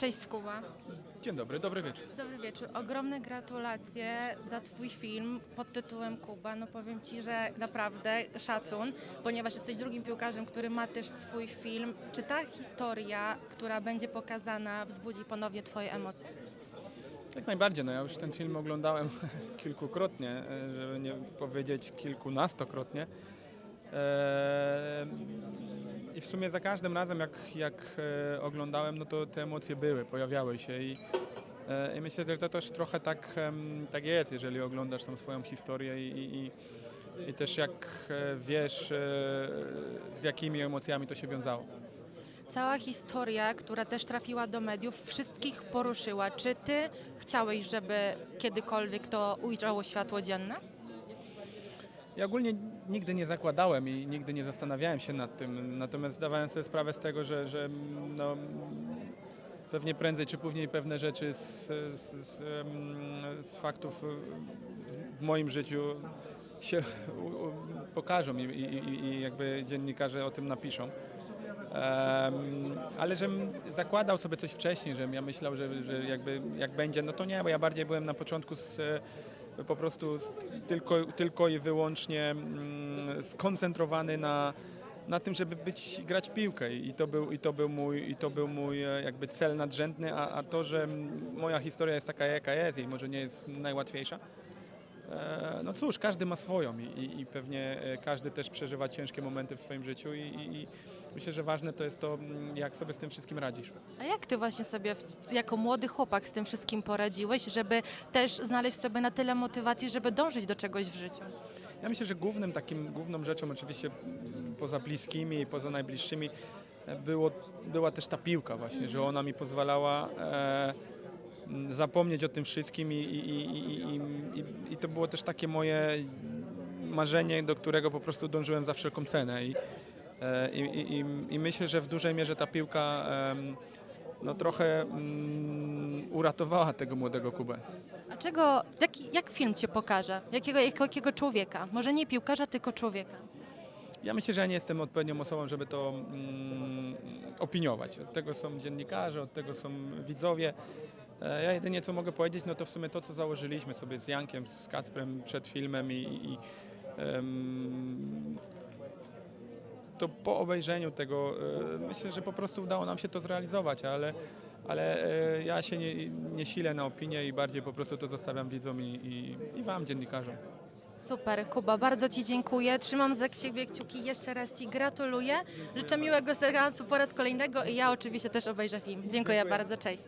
Cześć Kuba. Dzień dobry, dobry wieczór. Dobry wieczór. Ogromne gratulacje za Twój film pod tytułem Kuba. No powiem Ci, że naprawdę szacun, ponieważ jesteś drugim piłkarzem, który ma też swój film. Czy ta historia, która będzie pokazana, wzbudzi ponownie Twoje emocje? Jak najbardziej, no ja już ten film oglądałem kilkukrotnie, e, żeby nie powiedzieć kilkunastokrotnie. Eee, I w sumie za każdym razem, jak, jak e, oglądałem, no to te emocje były, pojawiały się i, e, i myślę, że to też trochę tak, tak jest, jeżeli oglądasz tą swoją historię i, i, i- i też jak e, wiesz, e, z jakimi emocjami to się wiązało. Cała historia, która też trafiła do mediów, wszystkich poruszyła. Czy Ty chciałeś, żeby kiedykolwiek to ujrzało światło dzienne? Ja ogólnie nigdy nie zakładałem i nigdy nie zastanawiałem się nad tym, natomiast zdawałem sobie sprawę z tego, że, że no, pewnie prędzej czy później pewne rzeczy z, z, z, z faktów w moim życiu się pokażą i, i, i- jakby dziennikarze o tym napiszą. Em, ale żebym zakładał sobie coś wcześniej, żebym ja myślał, że, że jakby jak będzie, no to nie, bo ja bardziej byłem na początku z, po prostu tylko, tylko i wyłącznie mm, skoncentrowany na, na tym, żeby być, grać w piłkę. I to był, i to był, mój, i to był mój e, jakby cel nadrzędny, a, a to, że moja historia jest taka jaka jest i może nie jest najłatwiejsza, E, No cóż, każdy ma swoją i, i, i pewnie e, każdy też przeżywa ciężkie momenty w swoim życiu i, i myślę, że ważne to jest to, mm, jak sobie z tym wszystkim radzisz. A jak ty właśnie sobie w- jako młody chłopak z tym wszystkim poradziłeś, żeby też znaleźć w sobie na tyle motywacji, żeby dążyć do czegoś w życiu? Ja myślę, że głównym takim, główną rzeczą oczywiście mm, poza bliskimi i poza najbliższymi e, było, była też ta piłka właśnie, że ona mi pozwalała e, m, zapomnieć o tym wszystkim i, i, i, i, i, i to było też takie moje marzenie, do którego po prostu dążyłem za wszelką cenę i, i, i, i, i myślę, że w dużej mierze ta piłka no trochę mm, uratowała tego młodego Kubę. A czego, jak, jak film cię pokaże? Jakiego, jakiego człowieka? Może nie piłkarza, tylko człowieka. Ja myślę, że ja nie jestem odpowiednią osobą, żeby to mm, opiniować. Od tego są dziennikarze, od tego są widzowie. E, Ja jedynie co mogę powiedzieć, no to w sumie to, co założyliśmy sobie z Jankiem, z Kacprem przed filmem i, i em, to po obejrzeniu tego e, myślę, że po prostu udało nam się to zrealizować, ale, ale e, ja się nie, nie silę na opinię i bardziej po prostu to zostawiam widzom i, i, i wam, dziennikarzom. Super, Kuba, bardzo Ci dziękuję. Trzymam za Ciebie kciuki, jeszcze raz Ci gratuluję. Życzę miłego seansu po raz kolejnego i ja oczywiście też obejrzę film. Dziękuję, Dziękuję. bardzo, cześć.